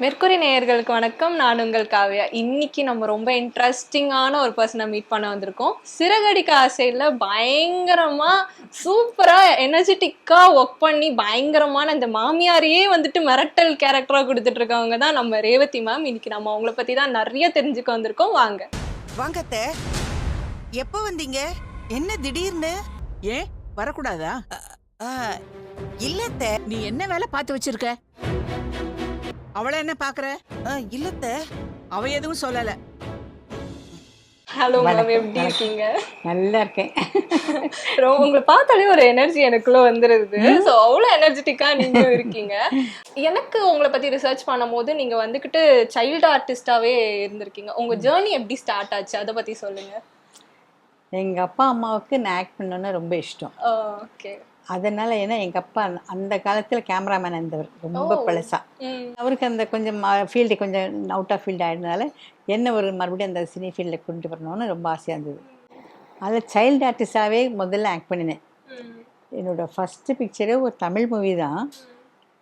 Mercury நேயர்களுக்கு வணக்கம். நான் உங்கள் காவ்யா. இன்னைக்கு நம்ம ரொம்ப இன்ட்ரெஸ்டிங்கான ஒரு பர்சனை மீட் பண்ண வந்திருக்கோம். சிறகடிக்க ஆசையில் பயங்கரமா சூப்பரா எனர்ஜெட்டிக்கா ஒர்க் பண்ணி பயங்கரமான இந்த மாமியாரையே வந்துட்டு மிரட்டல் கேரக்டரா கொடுத்துட்டு இருக்கவங்க தான் நம்ம ரேவதி மேம் இன்னைக்கு நம்ம அவங்கள பத்தி தான் நிறைய தெரிஞ்சுக்க வந்திருக்கோம். வாங்க. வாங்க அத்தை. எப்போ வந்தீங்க? என்ன திடீர்னு? ஏன்? வரக்கூடாதா? ஆ, இல்ல அத்தை. நீ என்ன வேலை பார்த்து வச்சிருக்க? அவளை என்ன பாக்குற ஆ, இல்ல அத்தை அவ எதுவும் சொல்லல. ஹலோ மேம் வணக்கம், எப்படி. இருக்கீங்க? நல்லா இருக்கேன். ரொம்ப- உங்களை பார்த்தாலே ஒரு எனர்ஜி எனக்குள்ள வந்துருது. ஸோ அவ்வளோ எனர்ஜெட்டிக்கா நீங்க இருக்கீங்க. எனக்கு உங்களை பத்தி ரிசர்ச் பண்ணும்போது நீங்க வந்துகிட்டு சைல்டு ஆர்டிஸ்டாவே இருந்திருக்கீங்க. உங்க ஜேர்னி எப்படி ஸ்டார்ட் ஆச்சு? அதை பத்தி சொல்லுங்க. எங்கள் அப்பா அம்மாவுக்கு நான் ஆக்ட் பண்ணணும்னு ரொம்ப இஷ்டம். ஓகே அதனால ஏன்னா எங்கள் அப்பா அந்த காலத்தில் கேமராமேன் இருந்தவர். ரொம்ப. பழசா. அவருக்கு அந்த கொஞ்சம் ஃபீல்டு கொஞ்சம் அவுட் ஆஃப் ஃபீல்டு ஆகிடுனால என்ன ஒரு மறுபடியும் அந்த சினி ஃபீல்டில் கொண்டு வரணும்னு ரொம்ப ஆசையாக இருந்தது. அதில் சைல்டு ஆர்டிஸ்டாகவே முதல்ல ஆக்ட் பண்ணினேன். என்னோட ஃபஸ்ட்டு பிக்சரே ஒரு தமிழ் மூவி தான்.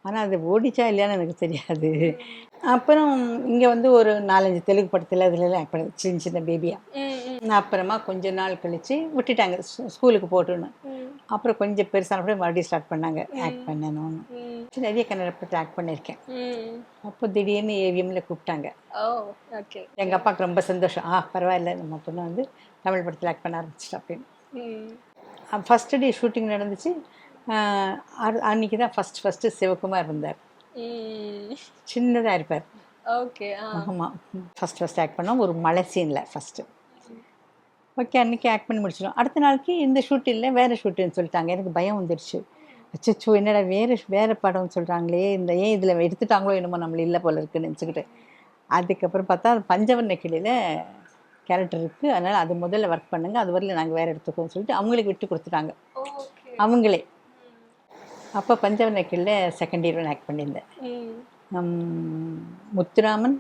ஆனால் அது ஓடிச்சா இல்லையான்னு எனக்கு தெரியாது. அப்புறம் இங்கே வந்து ஒரு நாலஞ்சு தெலுங்கு படத்தில் ஆக்ட் பண்ணேன் சின்ன சின்ன பேபியாக அப்புறமா கொஞ்ச நாள் கழிச்சு விட்டுட்டாங்க. ஸ்கூ- ஸ்கூலுக்கு போட்டுன்னு அப்புறம் கொஞ்சம் பெருசான கூட மறுபடியும் ஸ்டார்ட் பண்ணாங்க. ஆக்ட் பண்ணணும்னு. நிறைய கன்னட படத்தில் ஆக்ட் பண்ணியிருக்கேன். அப்போ திடீர்னு ஏவிஎம்ல கூப்பிட்டாங்க. எங்கள் அப்பாவுக்கு ரொம்ப சந்தோஷம். ஆ பரவாயில்ல நம்ம பொண்ணு வந்து தமிழ் படத்தில் ஆக்ட் பண்ண ஆரம்பிச்சிட்டா அப்படின்னு. ம். ஃபஸ்ட்டு டே ஷூட்டிங் நடந்துச்சு. அன்னைக்கு தான் ஃபஸ்ட் ஃபஸ்ட்டு சிவகுமார் இருந்தார். சின்னதாக இருப்பார். ஓகே ஆமாம் ஃபஸ்ட் ஃபஸ்ட் ஆக்ட் பண்ணோம். ஒரு மலை சீனில் ஃபஸ்ட்டு ஓகே அன்றைக்கி ஆக்ட் பண்ணி முடிச்சிடும் அடுத்த நாளைக்கு இந்த ஷூட் இல்லை வேறு ஷூட்டுன்னு சொல்லிட்டாங்க. எனக்கு பயம் வந்துடுச்சு அச்சோ என்னடா வேறு வேறு படம்னு சொல்கிறாங்களே இந்த ஏன் இதில் எடுத்துட்டாங்களோ என்னமோ நம்மள இல்லை போல இருக்குன்னு நினச்சிக்கிட்டு. அதுக்கப்புறம் பார்த்தா பஞ்சவர்ண கிளியில் கேரக்டர் இருக்குது அதனால் அது முதல்ல ஒர்க் பண்ணுங்க. அது வரல நாங்கள் வேறு எடுத்துக்கோன்னு சொல்லிட்டு அவங்களுக்கு விட்டு கொடுத்துட்டாங்க. அவங்களே. அப்போ பஞ்சவர்ண கிளியில் செகண்ட் ஹீரோயின் ஆக்ட் பண்ணியிருந்தேன். நம் முத்துராமன்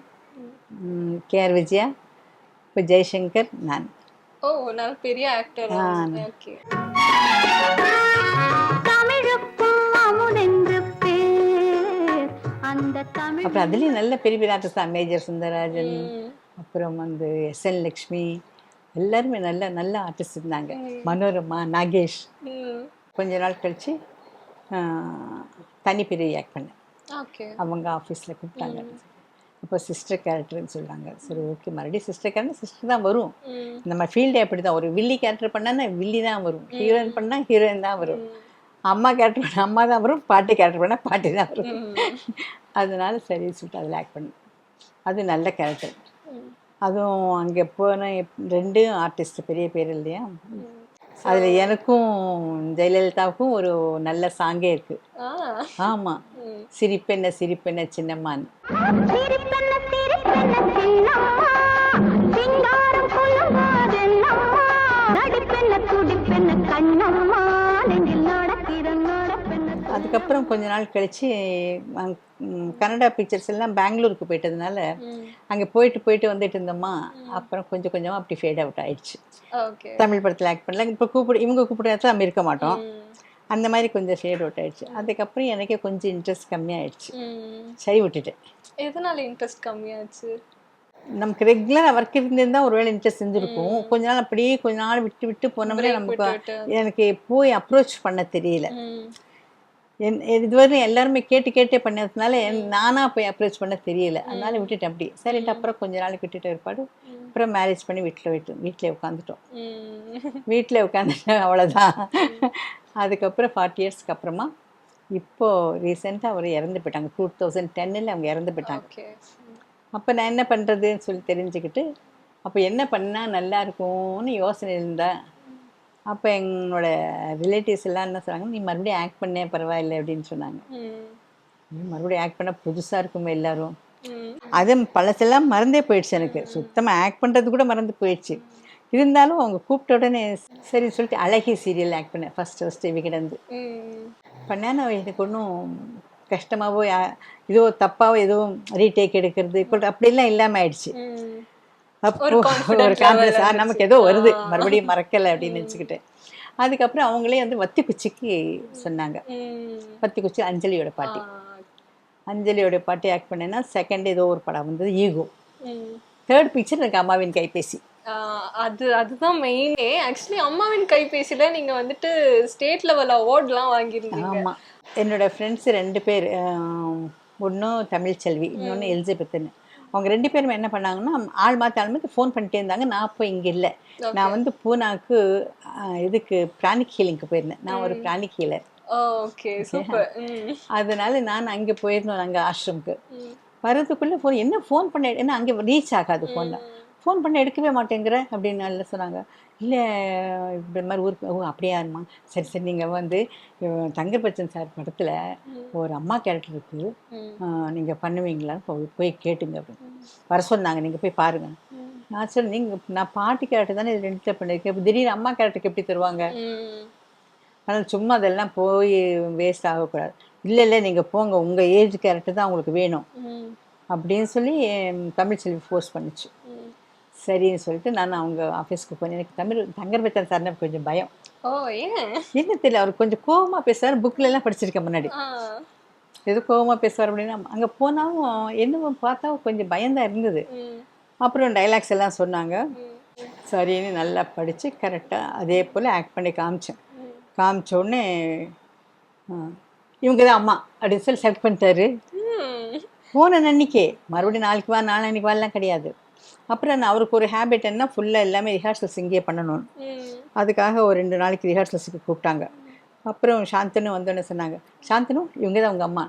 கேஆர் விஜயா இப்போ ஜெய்சங்கர் நான். ஓ நல்ல பெரிய ஆக்டர் ஆ. ஓகே. தமிழுக்கும் அமுதென்று பேர். அந்த தமிழ் அப்புறம் அதுலேயும் நல்ல பெரிய பெரிய ஆர்டிஸ்ட் தான். மேஜர் சுந்தரராஜன். அப்புறம் வந்து எஸ்என் லக்ஷ்மி எல்லாருமே நல்ல நல்ல ஆர்டிஸ்ட் இருந்தாங்க. மனோரமா நாகேஷ். கொஞ்ச நாள் கழித்து தனிப்பிரிவு ஆக்ட் பண்ணேன். ஓகே. அவங்க ஆஃபீஸில் கூப்பிட்டாங்க. அப்போ சிஸ்டர் கேரக்டர்னு சொல்கிறாங்க சரி ஓகே மறுபடியும் சிஸ்டர் கேரக்டர் சிஸ்டர் தான் வரும். நம்ம ஃபீல்டே அப்படி தான் ஒரு வில்லி கேரக்டர் பண்ணால் வில்லி தான் வரும். ஹீரோயின் பண்ணால் ஹீரோயின் தான் வரும். அம்மா கேரக்டர் பண்ணால் அம்மா தான் வரும். பாட்டி கேரக்டர் பண்ணால் பாட்டி தான் வரும். அதனால சரி சொல்லிட்டு அதில் ஆக்ட் பண்ணேன். அது நல்ல கேரக்டர் அதுவும் அங்கே போன ரெண்டு ஆர்டிஸ்ட் பெரிய பேர் இல்லையா? அதில் எனக்கும் ஜெயலலிதாவுக்கும் ஒரு நல்ல சாங்கே இருக்குது ஆ. ஆமாம் சிரிப்பென்ன சிரிப்பென்ன சின்னம்மான்னு. அதுக்கப்புறம் கொஞ்ச நாள் கழித்து கன்னடா பிக்சர்ஸ் எல்லாம் பெங்களூருக்கு போயிட்டதுனால அங்கே போயிட்டு போயிட்டு வந்துட்டு இருந்தோமா அப்புறம் கொஞ்சம் கொஞ்சமாக அப்படி ஃபேட் அவுட் ஆயிடுச்சு. தமிழ் படத்தில் ஆக்ட் பண்ணல. இப்போ கூப்பிடு இவங்க கூப்பிடுற இடத்துல நம்ம இருக்க மாட்டோம். அந்த மாதிரி கொஞ்சம் ஃபேட் அவுட் ஆயிடுச்சு. அதுக்கப்புறம் எனக்கே கொஞ்சம் இன்ட்ரெஸ்ட் கம்மியாயிடுச்சு. சரி விட்டுட்டேன் எதனால இன்ட்ரெஸ்ட் கம்மியாச்சு? நமக்கு ரெகுலராக ஒர்க் இருந்திருந்தால் ஒருவேளை இன்ட்ரெஸ்ட் இருந்திருக்கும். கொஞ்ச நாள் அப்படியே கொஞ்ச நாள் விட்டு விட்டு போனோம்னா நமக்கு. எனக்கு போய் அப்ரோச் பண்ண தெரியல. என் இதுவரை எல்லாருமே கேட்டு கேட்டே பண்ணதுனால என் நானாக போய் அப்ரோச் பண்ண தெரியல. அதனால விட்டுட்டேன் அப்படி சரின்ட்டு அப்புறம் கொஞ்ச நாளைக்கு விட்டுட்ட பிற்பாடு அப்புறம் மேரேஜ் பண்ணி வீட்டில் விட்டு வீட்டில் உட்காந்துட்டோம். வீட்டில் உட்காந்துட்டேன் அவ்வளோதான் அதுக்கப்புறம் ஃபார்ட்டி இயர்ஸ்க்கு அப்புறமா இப்போது ரீசெண்டாக அவர் இறந்து போயிட்டாங்க. டூ தௌசண்ட் டென்னில் அவங்க இறந்து போயிட்டாங்க. அப்போ நான் என்ன பண்ணுறதுன்னு சொல்லி தெரிஞ்சுக்கிட்டு அப்போ என்ன பண்ணால் நல்லா இருக்கும்னு யோசனை இருந்தேன். அப்போ என்னோட ரிலேட்டிவ்ஸ் எல்லாம் என்ன சொன்னாங்க நீ மறுபடியும் ஆக்ட் பண்ணே பரவாயில்லை அப்படின்னு சொன்னாங்க. நீ மறுபடியும் ஆக்ட் பண்ணால் புதுசாக இருக்குமே எல்லாரும். அது பழசெல்லாம் மறந்தே போயிடுச்சு எனக்கு. சுத்தமாக ஆக்ட் பண்ணுறது கூட மறந்து போயிடுச்சு. இருந்தாலும் அவங்க கூப்பிட்ட உடனே சரின்னு சொல்லிட்டு அழகி சீரியல் ஆக்ட் பண்ணேன் ஃபஸ்ட்டு ஃபஸ்ட்டு விகிடந்து பண்ணேன் எனக்கு ஒன்றும் கஷ்டமாவோ யா- ஏதோ தப்பாவோ எதுவும் ரீடேக் எடுக்கிறது அப்படிலாம் இல்லாமல் ஆயிடுச்சு. அப்போ ஒரு கான்ஃபிடன்ஸ் நமக்கு. ஏதோ வருது. மறுபடியும் மறக்கலை அப்படின்னு நினச்சிக்கிட்டேன். அதுக்கப்புறம் அவங்களே வந்து வத்தி குச்சிக்கு சொன்னாங்க. வத்தி குச்சி அஞ்சலியோட பாட்டி. அஞ்சலியோட பாட்டு ஆக்ட் பண்ணேன்னா செகண்ட் ஏதோ ஒரு படம் வந்தது ஈகோ. தேர்ட் பிக்சர் எனக்கு அம்மாவின் கைபேசி. அது அதுதான் மெயினே ஆக்சுவலி அம்மாவின் கைபேசியில நீங்க வந்துட்டு ஸ்டேட் லெவல் அவார்ட்லாம் வாங்கியிருந்தீங்க. ஆமாம் என்னோட ஃப்ரெண்ட்ஸ் ரெண்டு பேர் ஒன்றும் தமிழ் செல்வி இன்னொன்று எலிசபெத்துன்னு. அவங்க ரெண்டு பேரும் என்ன பண்ணாங்கன்னா ஆள் மாற்றி ஆள் மாற்றி ஃபோன் பண்ணிட்டே இருந்தாங்க. நான் அப்போ இங்கே இல்லை. நான் வந்து பூனாக்கு இதுக்கு பிராணிக் ஹீலிங்க்கு போயிருந்தேன். நான் ஒரு பிராணிக் ஹீலர் ஓகே சூப்பர் அதனால நான் அங்கே போயிருந்தோம் அங்கே ஆஷ்ரமுக்கு ம். வரதுக்குள்ளே ஃபோன் என்ன ஃபோன் பண்ண ஏன்னா அங்கே ரீச் ஆகாது ஃபோனில் ஃபோன் பண்ண எடுக்கவே மாட்டேங்கிற அப்படின்னு நல்லா சொன்னாங்க. இல்லை இப்படி மாதிரி ஊருக்கு ஓ அப்படியாருமா சரி சரி நீங்கள் வந்து தங்கர்பச்சன் சார் படத்தில் ஒரு அம்மா கேரக்டர் இருக்குது. நீங்கள் பண்ணுவீங்களான்னு போய் போய் கேட்டுங்க அப்படின்னு. வர சொன்னாங்க. நீங்கள் போய் பாருங்கள் நான் சொன்னேன் நீங்கள் நான் பாட்டு கேரக்டர் தானே இது ரெண்டு பண்ணியிருக்கேன். இப்போ திடீர்னு அம்மா கேரக்டருக்கு எப்படி தருவாங்க. அதனால் சும்மா அதெல்லாம் போய் வேஸ்ட் ஆகக்கூடாது. இல்லை இல்லை நீங்கள் போங்க. உங்கள் ஏஜ் கேரக்டர் தான் உங்களுக்கு வேணும். அப்படின்னு சொல்லி தமிழ் செல்வி ஃபோர்ஸ் பண்ணுச்சு. சரின்னு சொல்லிட்டு நான் அவங்க ஆஃபீஸ்க்கு போனேன். எனக்கு தமிழ் தங்கர்பச்சன் சார்னா கொஞ்சம் பயம். ஓ ஏன்? என்ன தெரியல அவர் கொஞ்சம் கோவமாக பேசுவார். புக்கில் எல்லாம் படிச்சிருக்கேன் முன்னாடி. எது கோவமாக பேசுவார் அப்படின்னா. அங்கே போனாலும் என்னமோ பார்த்தா கொஞ்சம் பயந்தான் இருந்தது. அப்புறம் டைலாக்ஸ் எல்லாம் சொன்னாங்க. சரின்னு நல்லா படித்து கரெக்டாக அதே போல் ஆக்ட் பண்ணி காமிச்சேன். காமிச்ச உடனே இவங்க தான் அம்மா அப்படின்னு சொல்லி செலக்ட் பண்ணிட்டாரு. போன அன்னைக்கே மறுபடியும் நாளைக்கு வா நாளைக்கு வாலாம் கிடையாது. அப்புறம் நான் அவருக்கு ஒரு ஹேபிட் என்ன ஃபுல்லாக எல்லாமே ரிஹர்சல்ஸ் இங்கேயே பண்ணணும். அதுக்காக ஒரு ரெண்டு நாளைக்கு ரிஹர்சல்ஸுக்கு கூப்பிட்டாங்க. அப்புறம் சாந்தனு வந்தோடனே சொன்னாங்க சாந்தனு இவங்க தான் உங்கள் அம்மா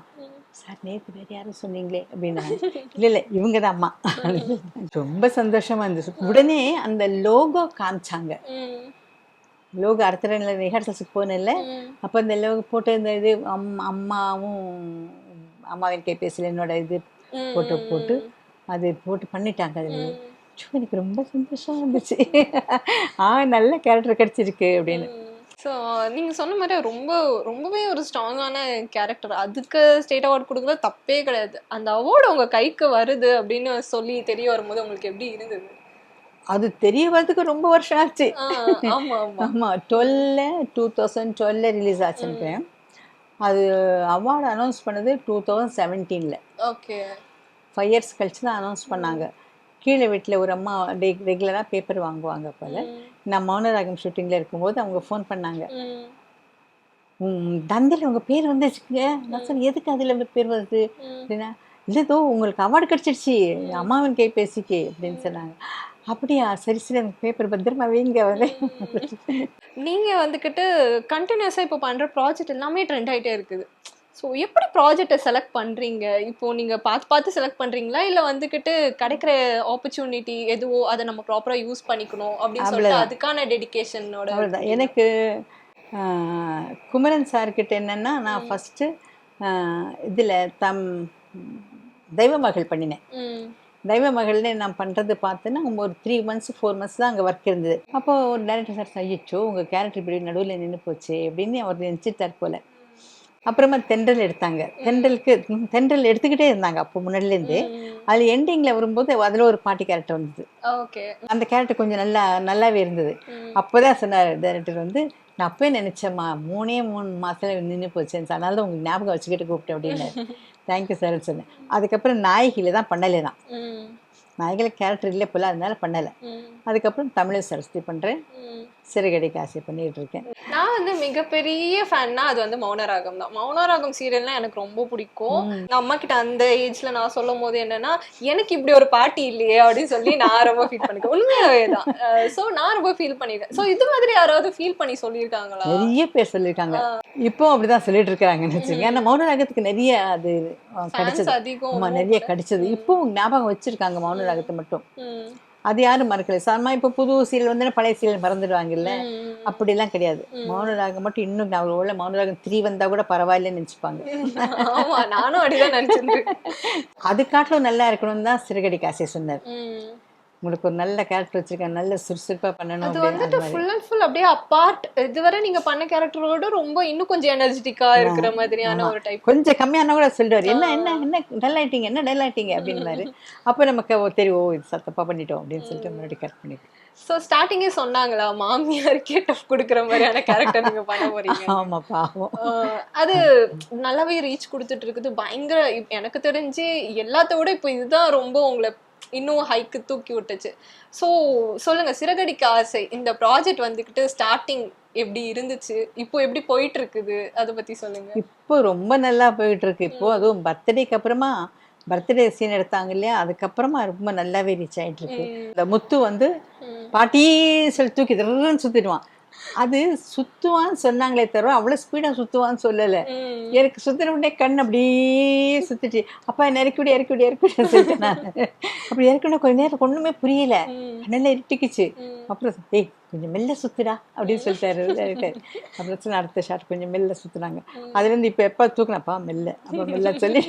சார் நேற்று வேறு யாரும் சொன்னீங்களே அப்படின்னாங்க. இல்லை இல்லை இவங்க தான் அம்மா ரொம்ப சந்தோஷமா இருந்துச்சு. உடனே அந்த லோகோ காமிச்சாங்க. லோகோ அடுத்த ரெண்டு ரிஹர்சல்ஸுக்கு போனேன்ல. அப்போ இந்த லோகோ போட்டு இந்த இது அம் அம்மாவும் அம்மாவின் கைபேசியில் என்னோட இது. போட்டு போட்டு. அது போட்டு பண்ணிட்டாங்க அதில் எனக்கு ரொம்ப சந்தோஷமா இருந்துச்சு. ஆ நல்ல கேரக்டர் கிடைச்சிருக்கு அப்படின்னு. ஸோ நீங்கள் சொன்ன மாதிரி ரொம்ப ரொம்பவே ஒரு ஸ்ட்ராங்கான கேரக்டர் அதுக்கு ஸ்டேட் அவார்ட் கொடுக்குறது தப்பே கிடையாது. அந்த அவார்டு உங்கள் கைக்கு வருது அப்படின்னு சொல்லி தெரிய வரும்போது உங்களுக்கு எப்படி இருந்தது? அது தெரிய வரதுக்கு ரொம்ப வருஷம் ஆச்சு. ஆ, ஆமா ஆமா. ஆமாம் டுவெல்ல டூ தௌசண்ட் டுவெல்ல ரிலீஸ் ஆச்சுன்னு அது அவார்டு அனௌன்ஸ் பண்ணது டூ தௌசண்ட் செவன்டீனில் ஓகே ஃபைவ் இயர்ஸ் கழிச்சு தான் அனௌன்ஸ் பண்ணாங்க. கீழே வீட்டில் ஒரு அம்மா டெ ரெகுலராக பேப்பர் வாங்குவாங்க போல். நான் மௌனராகம் ஷூட்டிங்கில் இருக்கும்போது அவங்க ஃபோன் பண்ணாங்க. தந்தில் உங்கள் பேர் வந்துச்சுங்க. நான் சொன்னேன் எதுக்கு அதில் பேர் வருது? அப்படின்னா இல்லை தோ உங்களுக்கு அவார்டு கிடச்சிடுச்சு அம்மாவின் கைபேசிக்கு அப்படின்னு சொன்னாங்க. அப்படியா? சரி சரி எனக்கு பேப்பர் பத்திரமா வைங்க. வரேன் நீங்க வந்துக்கிட்டு கண்டினியூஸாக இப்போ பண்ற ப்ராஜெக்ட் எல்லாமே ட்ரெண்ட் ஆயிட்டே இருக்குது. ஸோ எப்படி ப்ராஜெக்டை செலக்ட் பண்றீங்க? இப்போ நீங்க பார்த்து பார்த்து செலக்ட் பண்றீங்களா? இல்ல வந்துக்கிட்டு கிடைக்கிற ஆப்பர்ச்சுனிட்டி எதுவோ அதை நம்ம ப்ராப்பரா யூஸ் பண்ணிக்கணும் அப்படின்னு சொல்லிட்டு. அதுக்கான டெடிகேஷனோட அவ்வளோதான் எனக்கு குமரன் சார்கிட்ட என்னென்னா நான் ஃபஸ்ட்டு இதில் தம் தெய்வ மகள் பண்ணினேன். தெய்வ மகள்னு நான் பண்ணுறது பார்த்தேன்னா ஒரு த்ரீ மந்த்ஸ் ஃபோர் மந்த்ஸ் தான் அங்கே ஒர்க் இருந்தது. அப்போது ஒரு டேரக்டர் சார் சையிச்சோ உங்கள் கேரக்டர் இப்படி நடுவில் நின்று போச்சு அப்படின்னு அவர் நினச்சிட்டார் போல். அப்புறமா தென்றல் எடுத்தாங்க. தென்றலுக்கு தென்றல் எடுத்துக்கிட்டே இருந்தாங்க அப்போ முன்னாடிலேருந்து அதில் எண்டிங்கில் வரும்போது அதில் ஒரு பாட்டி கேரக்டர் வந்தது. ஓகே. அந்த கேரக்டர் கொஞ்சம் நல்லா நல்லாவே இருந்தது. அப்போதான் சொன்னார் டைரக்டர் வந்து நான் அப்பவே நினச்சேம்மா மூணே மூணு மாதத்துல நின்று போச்சேன்னு. அதனால தான் உங்களுக்கு ஞாபகம் வச்சுக்கிட்டு கூப்பிட்டேன் அப்படின்னு. தேங்க்யூ சார்னு சொன்னேன். அதுக்கப்புறம் நாயகியில் தான் பண்ணலை தான் ம். நாயகியில் கேரக்டர் இல்லை போல அதனால பண்ணலை. அதுக்கப்புறம் தமிழ் சரஸ்வதி பண்ணுறேன் சிறுகடிக்கு ஆசை பண்ணிட்டு இருக்கேன் நான் வந்து மிகப்பெரிய ஃபேன்னா அது வந்து மௌனராகம் தான். மௌனராகம் சீரியல்னா எனக்கு ரொம்ப பிடிக்கும். நான் அம்மா கிட்ட அந்த ஏஜ்ல நான் சொல்லும் போது என்னன்னா எனக்கு இப்படி ஒரு பாட்டி இல்லையே அப்படின்னு சொல்லி நான் ரொம்ப ஃபீல் பண்ணிக்கேன் உண்மையாவே தான். சோ நான் ரொம்ப ஃபீல் பண்ணிருக்கேன் சோ இது மாதிரி யாராவது ஃபீல் பண்ணி சொல்லியிருக்காங்களா? நிறைய பேர் சொல்லியிருக்காங்க. இப்போ அப்படிதான் சொல்லிட்டு இருக்காங்கன்னு வச்சுங்க ஏன்னா மௌனராகத்துக்கு நிறைய அது கிடைச்சது. அதிகம் ஆமா நிறைய கிடைச்சது. இப்போ ஞாபகம் வச்சிருக்காங்க மௌனராகத்தை மட்டும். அது யாரும் மறக்கல. சாமா இப்போ புது சீரியல் வந்து பழைய சீரியல் மறந்துடுவாங்கல்ல. அப்படிலாம் கிடையாது. மௌனராகம் மட்டும் இன்னும் நான் உள்ள மௌனராகம் த்ரீ வந்தா கூட பரவாயில்லன்னு நினச்சிப்பாங்க. ஆமா நானும் அப்படிதான் நினைச்சிருந்தேன். அது காட்டிலும் நல்லா இருக்கணும்னு தான் சிறுகடி காசை சொன்னார். உங்களுக்கு ஒரு நல்ல கேரக்டர் வச்சிருக்கேன் நல்ல சுறுசுறுப்பா பண்ணணும் அது அப்படின்னு வந்துட்டு ஃபுல் அண்ட் ஃபுல் அப்படியே அப்பார்ட் இதுவரை நீங்க பண்ண கேரக்டரோட ரொம்ப இன்னும் கொஞ்சம் எனர்ஜெட்டிக்கா இருக்கிற மாதிரியான ஒரு டைப் கொஞ்சம் கம்மியானா கூட சொல்லுவார். என்ன என்ன என்ன டல் ஆயிட்டீங்க என்ன டல் ஆயிட்டீங்க அப்படின்னாரு அப்போ நமக்கு ஓ, தெரியும் ஓ இது சத்தப்பா பண்ணிட்டோம் அப்படின்னு சொல்லிட்டு முன்னாடி கரெக்ட் பண்ணிட்டோம் சோ ஸ்டார்டிங்கே சொன்னாங்களா மாமியார் கேட்ட குடுக்குற மாதிரியான கேரக்டர் நீங்க பண்ண போறீங்க? ஆமா பாவம். அது நல்லாவே ரீச் கொடுத்துட்டு இருக்குது. பயங்கர எனக்கு தெரிஞ்சு எல்லாத்த விட இப்போ இதுதான் ரொம்ப உங்களை இன்னும் ஹைக்கு தூக்கி விட்டுச்சு. ஸோ சொல்லுங்க சிறகடிக்க ஆசை. இந்த ப்ராஜெக்ட் வந்துக்கிட்டு ஸ்டார்டிங் எப்படி இருந்துச்சு? இப்போ எப்படி போயிட்டு இருக்குது அதை பத்தி சொல்லுங்க. இப்போ ரொம்ப நல்லா போயிட்டு இருக்கு இப்போ அதுவும் பர்த்டேக்கு அப்புறமா பர்த்டே சீன் எடுத்தாங்க இல்லையா? அதுக்கப்புறமா ரொம்ப நல்லாவே ரீச் ஆயிட்டு இருக்கு. இந்த முத்து வந்து. பாட்டி சொல்லி தூக்கி திருன்னு சுத்திடுவான். அது சுத்துவான்னு சொன்னாங்களே தவிர அவ்வளவு ஸ்பீடா சுத்துவான்னு சொல்லல. எனக்கு சுத்தின உடனே கண் அப்படியே சுத்திச்சு அப்பா என்ன இறக்கி விடு இறக்கி விடு இறக்கி விடு சொல்லிட்டேன் நான் அப்படி இறக்கணும் கொஞ்ச நேரம் ஒண்ணுமே புரியல. கண்ணில் இருட்டிக்குச்சு. அப்புறம் ஏய் கொஞ்சம் மெல்ல சுத்துடா அப்படின்னு சொல்லிட்டாரு. அப்புறம் அடுத்த ஷாட் கொஞ்சம் மெல்ல சுத்துனாங்க அதுல இருந்து இப்ப எப்ப தூக்குனப்பா மெல்ல அப்ப மெல்ல சொல்லி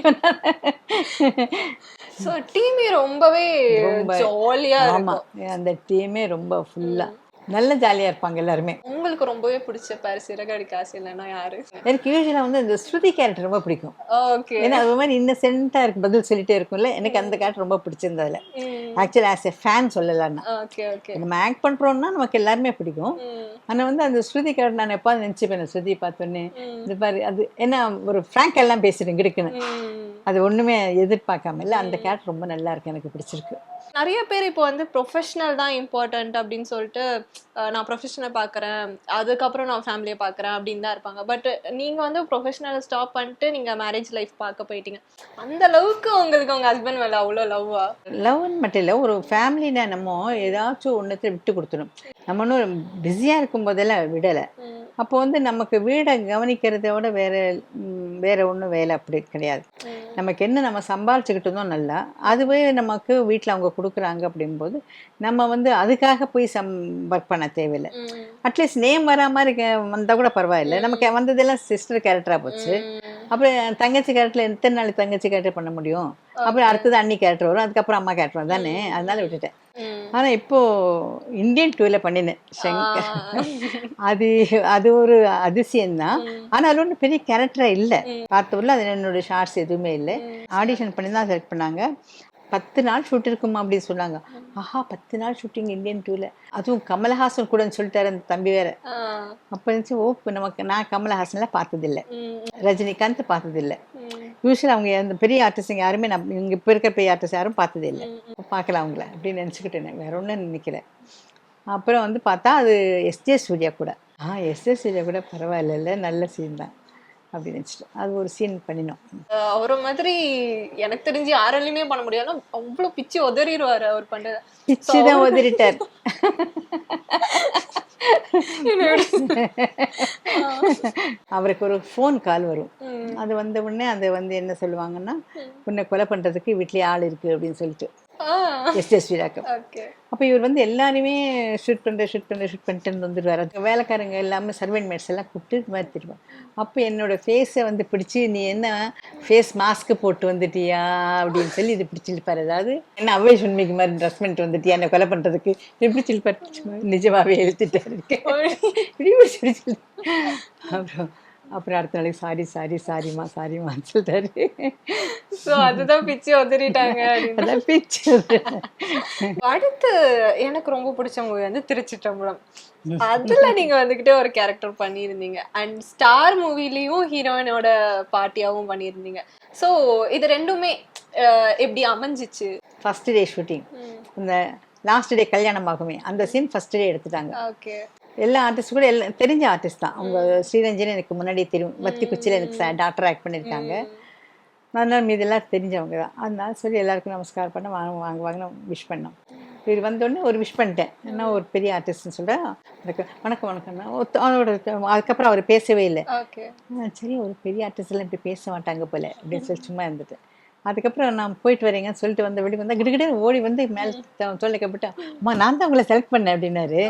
ஸோ டீமே ரொம்பவே ரொம்ப. ஜாலியா ஆமா இருக்கும் அந்த டீமே ரொம்ப ஃபுல்லா நல்ல ஜாலியா இருப்பாங்க எல்லாருமே. உங்களுக்கு ரொம்பவே பிடிச்ச பேர் சிறகடிக்க ஆசை இல்லைன்னா யாரு? எனக்கு யூஸ்வலா வந்து இந்த ஸ்ருதி கேரக்டர் ரொம்ப பிடிக்கும். ஓகே ஏன்னா அது மாதிரி இன்னசென்ட்டா இருக்கு பதில் சொல்லிட்டே இருக்கும்ல. எனக்கு அந்த கேரக்டர் ரொம்ப பிடிச்சிருந்ததுல ஆக்சுவலி ஆஸ் எ ஃபேன் சொல்லலாம் ஓகே ஓகே நம்ம ஆக்ட் பண்றோம்னா நமக்கு எல்லாருமே பிடிக்கும். ஆனா வந்து அந்த ஸ்ருதி கேரக்டர் நான் எப்போ நினைச்சுப்பேன் ஸ்ருதி பார்த்தோன்னே. இந்த மாதிரி அது என்ன ஒரு ஃப்ராங்க் எல்லாம் பேசுறேன் கிடுக்குன்னு அது ஒண்ணுமே எதிர்பார்க்காம இல்ல அந்த கேரக்டர் ரொம்ப நல்லா இருக்கு எனக்கு பிடிச்சிருக்கு. நிறைய பேர் இப்போ வந்து ப்ரொஃபஷனல் தான் இம்பார்ட்டன்ட் அப்படின்னு சொல்லிட்டு நான் ப்ரொஃபஷனை பார்க்குறேன் அதுக்கப்புறம் நான் ஃபேமிலியை பார்க்குறேன் அப்படின்னு தான் இருப்பாங்க. பட் நீங்கள் வந்து ப்ரொஃபஷனல் ஸ்டாப் பண்ணிட்டு நீங்கள் மேரேஜ் லைஃப் பார்க்க போயிட்டீங்க. அந்த அளவுக்கு உங்களுக்கு உங்கள் ஹஸ்பண்ட் மேலே அவ்வளோ லவ்வா லவ்னு மட்டும் இல்லை ஒரு ஃபேமிலினா நம்ம ஏதாச்சும் ஒன்றத்தை விட்டு கொடுத்துடும் நம்ம ஒன்றும் பிஸியாக இருக்கும் போதெல்லாம் விடலை. அப்போ வந்து நமக்கு வீடை கவனிக்கிறத விட வேற வேற ஒன்றும் வேலை அப்படி கிடையாது. நமக்கு என்ன நம்ம சம்பாரிச்சுக்கிட்டு இருந்தோம் நல்லா அதுவே நமக்கு வீட்டில் அவங்க கொடுக்குறாங்க அப்படிங்கும்போது நம்ம வந்து அதுக்காக போய் சம் ஒர்க் பண்ண தேவையில்லை. அட்லீஸ்ட் நேம் வரா மாதிரி வந்தால் கூட பரவாயில்லை. நமக்கு வந்ததெல்லாம் சிஸ்டர் கேரக்டராக போச்சு. அப்புறம் தங்கச்சி கேரக்டர்ல எத்தனை நாள் தங்கச்சி கேரக்டர் பண்ண முடியும்? அப்புறம் அடுத்தது அண்ணி கேரக்டர் வரும் அதுக்கப்புறம் அம்மா கேரக்டர் தானே? அதனால விட்டுட்டேன். ஆனா இப்போ இந்தியன் டூல பண்ணினேன் சங்கர். அது அது ஒரு அதிசயம்தான். ஆனா அது ஒன்றும் பெரிய கேரக்டரா இல்லை. பார்த்தவரில் அது என்னோட ஷார்ட்ஸ் எதுவுமே இல்லை. ஆடிஷன் பண்ணி தான் செலக்ட் பண்ணாங்க. பத்து நாள் ஷூட் இருக்குமா அப்படின்னு சொன்னாங்க. ஆஹா பத்து நாள் ஷூட்டிங் இந்தியன் டூல அதுவும் கமலஹாசன் கூடன்னு சொல்லிட்டாரு அந்த தம்பி வேற. அப்போ இருந்துச்சு ஓ நமக்கு நான் கமலஹாசன்லாம் பார்த்ததில்லை. ரஜினிகாந்த் பார்த்ததில்லை. யூஸ்வலி அவங்க அந்த பெரிய ஆர்டிஸ்ட் யாருமே நான் இங்கே இப்போ இருக்கிற பெரிய ஆர்டிஸ்ட் யாரும் பார்த்ததே இல்லை பார்க்கல அவங்கள அப்படின்னு நினச்சிக்கிட்டேன் வேற ஒன்றும் நினைக்கல. அப்புறம் வந்து பார்த்தா அது எஸ்ஜே சூர்யா கூட. ஆ எஸ்ஜே சூர்யா கூட பரவாயில்ல நல்ல சீன் தான். அப்படின்னு நினச்சிட்டேன் அது ஒரு சீன் பண்ணினோம். அவரை மாதிரி எனக்கு தெரிஞ்சு யாராலையுமே பண்ண முடியாது அவ்வளோ பிச்சு உதறிடுவாரு அவர் பண்றது. பிச்சு தான் உதறிட்டார். அவருக்கு ஒரு ஃபோன் கால் வரும். அது வந்த உடனே அது வந்து என்ன சொல்லுவாங்கன்னா உன்னை கொலை பண்ணுறதுக்கு வீட்லேயே ஆள் இருக்குது அப்படின்னு சொல்லிட்டு. எஸ் எஸ் வீராக்கம் ஓகே அப்போ இவர் வந்து எல்லாருமே ஷூட் பண்ணுற ஷூட் பண்ணுற ஷூட் பண்ணிட்டு வந்துடுவார். வேலைக்காரங்க எல்லாமே சர்வெண்ட் மேட்ஸ் எல்லாம் கூப்பிட்டு இது மாதிரி திருவார் அப்போ என்னோட ஃபேஸை வந்து பிடிச்சி நீ என்ன ஃபேஸ் மாஸ்க் போட்டு வந்துட்டியா? அப்படின்னு சொல்லி இது பிடிச்சிருப்பார் அதாவது என்ன அவ்வை உண்மைக்கு மாதிரி ட்ரெஸ் பண்ணிட்டு வந்துட்டியா? என்ன கொலை பண்ணுறதுக்கு இப்படி சில்பார் நிஜமாவே எழுத்துட்டாரு இப்படி பிடிச்சி பிடிச்சி அப்புறம் அப்புறம் அடுத்த நாளைக்கு சாரி சாரி சாரிம்மா சாரிம்மான்னு சொல்லிட்டாரு. சோ அதுதான் பிச்சு உதறிட்டாங்க அதான் பிச்சு அடுத்து எனக்கு ரொம்ப பிடிச்ச மூவி வந்து திருச்சிற்றம்பலம். அதுல நீங்க வந்துகிட்டு ஒரு கேரக்டர் பண்ணியிருந்தீங்க. அண்ட் ஸ்டார் மூவிலையும் ஹீரோயினோட பாட்டியாவும் பண்ணியிருந்தீங்க. சோ இது ரெண்டுமே எப்படி அமைஞ்சிச்சு? ஃபர்ஸ்ட் டே ஷூட்டிங் இந்த லாஸ்ட் டே கல்யாணம் ஆகுமே அந்த சீன் ஃபர்ஸ்ட் டே எடுத்துட்டாங்க. ஓகே எல்லா ஆர்டிஸ்ட் கூட எல்லாம் தெரிஞ்ச ஆர்டிஸ்ட் தான். அவங்க ஸ்ரீரஞ்சனி எனக்கு முன்னாடியே தெரியும். வத்தி குச்சியில் எனக்கு டாக்டர் ஆக்ட் பண்ணியிருக்காங்க. அதனால மீதெல்லாம் தெரிஞ்சவங்க தான். அதனால சொல்லி எல்லாருக்கும் நமஸ்காரம் பண்ண வாங்க வாங்க வாங்க விஷ் பண்ணோம். இது வந்தோடனே ஒரு விஷ் பண்ணிட்டேன். ஏன்னா ஒரு பெரிய ஆர்டிஸ்ட்னு சொல்கிறேன் வணக்கம் வணக்கம்னா அவரோட அதுக்கப்புறம் அவர் பேசவே இல்லை. சரி ஒரு பெரிய ஆர்டிஸ்ட்லாம் இப்படி பேச மாட்டாங்க போல அப்படின்னு சொல்லி சும்மா இருந்துட்டேன். அதுக்கப்புறம் நான் போயிட்டு வரேங்கன்னு சொல்லிட்டு வந்த வெளியே வந்தா கிடுகிடு ஓடி வந்து மேலே தோல்ல கப்பிட்டேன். அம்மா நான் தான் உங்களை செலக்ட் பண்ணேன் அப்படின்னாரு.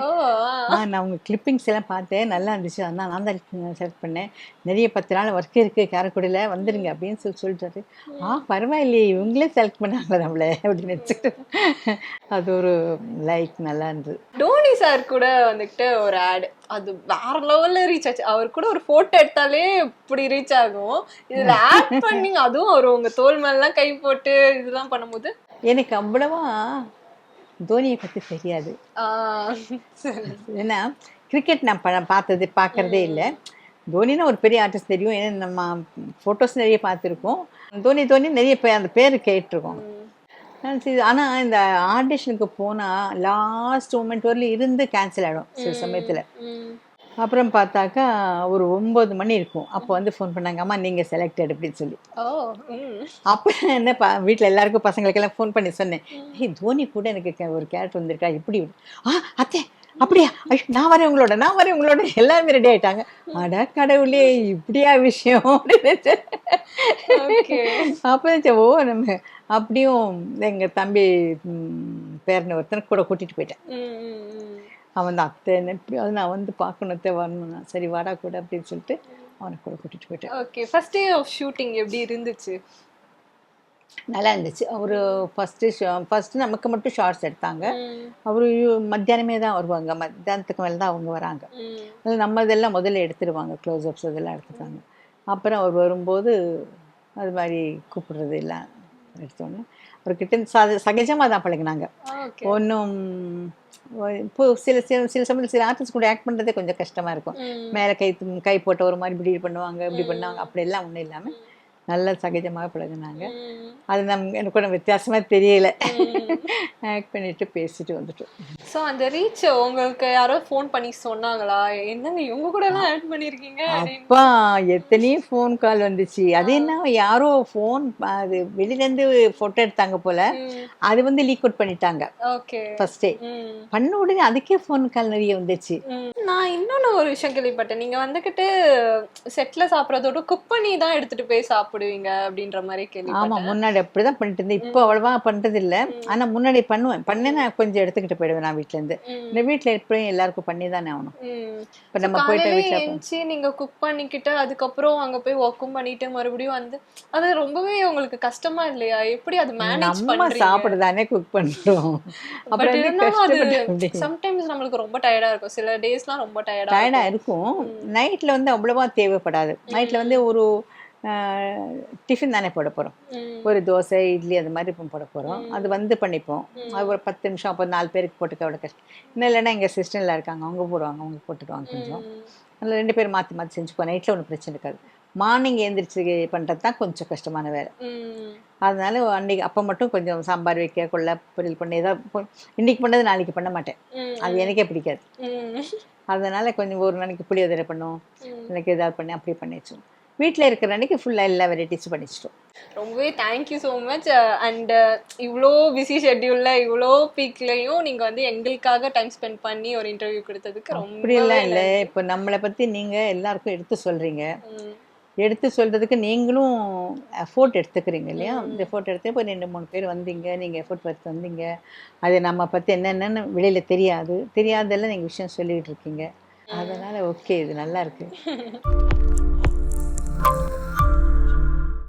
நான் உங்கள் கிளிப்பிங்ஸ் எல்லாம் பார்த்தேன். நல்லா இருந்துச்சு. அதான் நான் தான் செலக்ட் பண்ணேன். நிறைய பத்து நாள் ஒர்க் இருக்குது காரைக்குடியில் வந்துடுங்க அப்படின்னு சொல்லி சொல்லிட்டாரு. ஆ பரவாயில்லையே. இவங்களே செலக்ட் பண்ணாங்களே நம்மளை அப்படின்னு நினச்சிக்கிட்டு அது ஒரு லைக் நல்லா இருந்தது. டோனி சார் கூட வந்துட்டு ஒரு ஆட் அது வேற லெவல்ல ரீச் ஆச்சு. அவர் கூட ஒரு போட்டோ எடுத்தாலே இப்படி ரீச் ஆகும். இதுல ஆட் பண்ணி அதுவும் அவர் உங்க தோல் மேலாம் கை போட்டு இதெல்லாம் பண்ணும்போது. எனக்கு அவ்வளவா தோனியை பற்றி தெரியாது. ஏன்னா கிரிக்கெட் நான் பார்த்தது பார்க்கறதே இல்லை. தோனினா ஒரு பெரிய ஆர்டிஸ்ட் தெரியும். ஏன்னா நம்ம ஃபோட்டோஸ் நிறைய பார்த்துருக்கோம். தோனி தோனி நிறைய பே அந்த பேர் கேட்டிருக்கோம். ஆனால் இந்த ஆடிஷனுக்கு போனால் லாஸ்ட் மூமெண்ட் வரலையும் இருந்து கேன்சல் ஆகிடும் சில சமயத்தில். அப்புறம் பார்த்தாக்கா ஒரு ஒம்பது மணி இருக்கும். அப்போ வந்து ஃபோன் பண்ணாங்க அம்மா நீங்கள் செலக்டட் அப்படின்னு சொல்லி. அப்போ என்ன ப வீட்டில் எல்லாருக்கும் பசங்களுக்கெல்லாம் ஃபோன் பண்ணி சொன்னேன். ஏய் தோனி கூட எனக்கு ஒரு கேரக்டர் வந்திருக்கா? எப்படி ஆ அத்தை அப்படியா? நான் வரேன் உங்களோட நான் வரேன் உங்களோட. எல்லாருமே ரெடி ஆயிட்டாங்க. அட கடவுளே இப்படியா விஷயம்? அப்படின்னு. அப்போ ஓ நம்ம அப்படியும் எங்கள் தம்பி பேரனை ஒருத்தனை கூட கூட்டிகிட்டு போயிட்டேன். அவன் தான் அத்தை எப்படியாவது நான் வந்து பார்க்கணுத்தே வரணும் சரி வாடா கூட அப்படின்னு சொல்லிட்டு அவனை கூட கூட்டிகிட்டு போயிட்டேன். Okay first day of shooting எப்படி இருந்துச்சு? நல்லா இருந்துச்சு. அவர் ஃபஸ்ட்டு ஃபஸ்ட்டு நமக்கு மட்டும் ஷார்ட்ஸ் எடுத்தாங்க. அவர் மத்தியானமே தான் வருவாங்க. மத்தியானத்துக்கு மேலே தான் அவங்க வராங்க. ம். அது நம்ம இதெல்லாம் முதல்ல எடுத்துருவாங்க. க்ளோஸ்அப்ஸ் இதெல்லாம் எடுத்துட்டாங்க. அப்புறம் அவர் வரும்போது அது மாதிரி கூப்பிடுறது எல்லாம் எடுத்தோன்னே அவர்கிட்ட சக சகஜமாக தான் பழகினாங்க. ஒன்றும் இப்போ சில சில சில சமயம் சில ஆர்டிஸ்ட் கூட ஆக்ட் பண்ணுறதே கொஞ்சம் கஷ்டமாக இருக்கும். மேலே கை கை போட்ட ஒரு மாதிரி இப்படி பண்ணுவாங்க இப்படி பண்ணுவாங்க அப்படியெல்லாம் ஒன்றும் இல்லாமல் நல்லா சகஜமாக பழகுனாங்க. அது நம் எனக்கு ஒன்றும் வித்தியாசமாக தெரியல. ஆக்ட் பண்ணிட்டு பேசிட்டு வந்துட்டோம். ஸோ அந்த ரீச் உங்களுக்கு யாரோ ஃபோன் பண்ணி சொன்னாங்களா? என்னங்க இவங்க கூட எல்லாம் ஆட் பண்ணிருக்கீங்க? அப்படின்னு அப்பா எத்தனையோ ஃபோன் கால் வந்துச்சு. அது என்ன யாரோ ஃபோன் அது வெளியிலேருந்து ஃபோட்டோ எடுத்தாங்க போல. அது வந்து லீக் அவுட் பண்ணிட்டாங்க. ஓகே. ஃபர்ஸ்டே பண்ண உடனே அதுக்கே ஃபோன் கால் நிறைய வந்துச்சு. நான் இன்னொன்னு ஒரு விஷயம் கேள்விப்பட்டேன். நீங்க வந்துகிட்டு செட்ல சாப்பிடறதோட குக் பண்ணி தான் எடுத்துட்டு போய் சாப்பிடுவீங்க அப்படின்ற மாதிரி ஆமா கேள்விப்பட்டேன். முன்னாடி அப்படிதான் பண்ணிட்டு இருந்தேன். இப்போ அவ்வளவா பண்றது இல்ல ஆனா முன்னாடி பண்ணுவேன். பண்ணேன் நான் கொஞ்சம் எடுத்துக்கிட்டு போயிடுவேன் நான் வீட்ல இருந்து. இந்த வீட்ல எப்படியும் எல்லாருக்கும் பண்ணி தானே ஆகணும். இப்ப நம்ம போயிட்டு எழுந்துச்சு நீங்க குக் பண்ணிக்கிட்டு அதுக்கப்புறம் அங்க போய் ஒர்க்கும் பண்ணிட்டு மறுபடியும் வந்து அது ரொம்பவே உங்களுக்கு கஷ்டமா இல்லையா? எப்படி அது மேனேஜ் பண்றீங்க? சாப்பிடுதானே குக் பண்றோம். அப்புறம் இருந்தாலும் அது. சம்டைம்ஸ் நம்மளுக்கு ரொம்ப டயர்டா இருக்கும். சில டேஸ்லாம் ரொம்ப டயர்டா டயர்டா இருக்கும். நைட்ல வந்து அவ்வளவா தேவைப்படாது. நைட்ல வந்து ஒரு டிஃபன் தானே போட போறோம். ஒரு தோசை இட்லி அந்த மாதிரி இப்போ போட போகிறோம் அது வந்து பண்ணிப்போம். அது ஒரு பத்து நிமிஷம் அப்போ நாலு பேருக்கு போட்டுக்க அவ்வளோ கஷ்டம். இன்னும் இல்லைன்னா எங்கள் சிஸ்டரில் இருக்காங்க. அவங்க போடுவாங்க. அவங்க போட்டுக்குவாங்க கொஞ்சம். அதில் ரெண்டு பேரும் மாற்றி மாற்றி செஞ்சுப்போம் நைட்டில் ஒன்றும் பிரச்சனை இருக்காது. மார்னிங் எழுந்திரிச்சு பண்ணுறது தான் கொஞ்சம் கஷ்டமான வேலை. அதனால அன்னைக்கு அப்போ மட்டும் கொஞ்சம் சாம்பார் வைக்க கொள்ள பொரியல் பண்ணி ஏதாவது இன்னைக்கு பண்ணது நாளைக்கு பண்ண மாட்டேன். அது எனக்கே பிடிக்காது. அதனால கொஞ்சம் ஒரு நாளைக்கு புளியோதரை பண்ணுவோம். எனக்கு ஏதாவது பண்ணி அப்படியே பண்ணி வச்சோம் வீட்டில் இருக்கிற அன்னைக்கு ஃபுல்லாக எல்லா வெரைட்டிஸும் பண்ணி வச்சிட்டோம் ரொம்பவே thank you so much and இவ்வளோ பிஸி ஷெட்யூல்ல இவ்வளோ பீக்லையும் நீங்க வந்து எங்களுக்காக டைம் ஸ்பெண்ட் பண்ணி ஒரு இன்டர்வியூ கொடுத்ததுக்கு ரொம்ப அப்படியெல்லாம் இல்லை. இப்போ நம்மளை பற்றி நீங்கள் எல்லாருக்கும் எடுத்து சொல்கிறீங்க எடுத்து சொல்கிறதுக்கு நீங்களும் எஃபோர்ட் எடுத்துக்கிறீங்க இல்லையா? இந்த எஃபோர்ட் எடுத்து இப்போ ரெண்டு மூணு பேர் வந்தீங்க. நீங்கள் எஃபோர்ட் பார்த்து வந்தீங்க. அது நம்ம பற்றி என்னென்னு வெளியில் தெரியாது. தெரியாதெல்லாம் நீங்கள் விஷயம் சொல்லிக்கிட்டு இருக்கீங்க. அதனால் ஓகே இது நல்லா இருக்கு.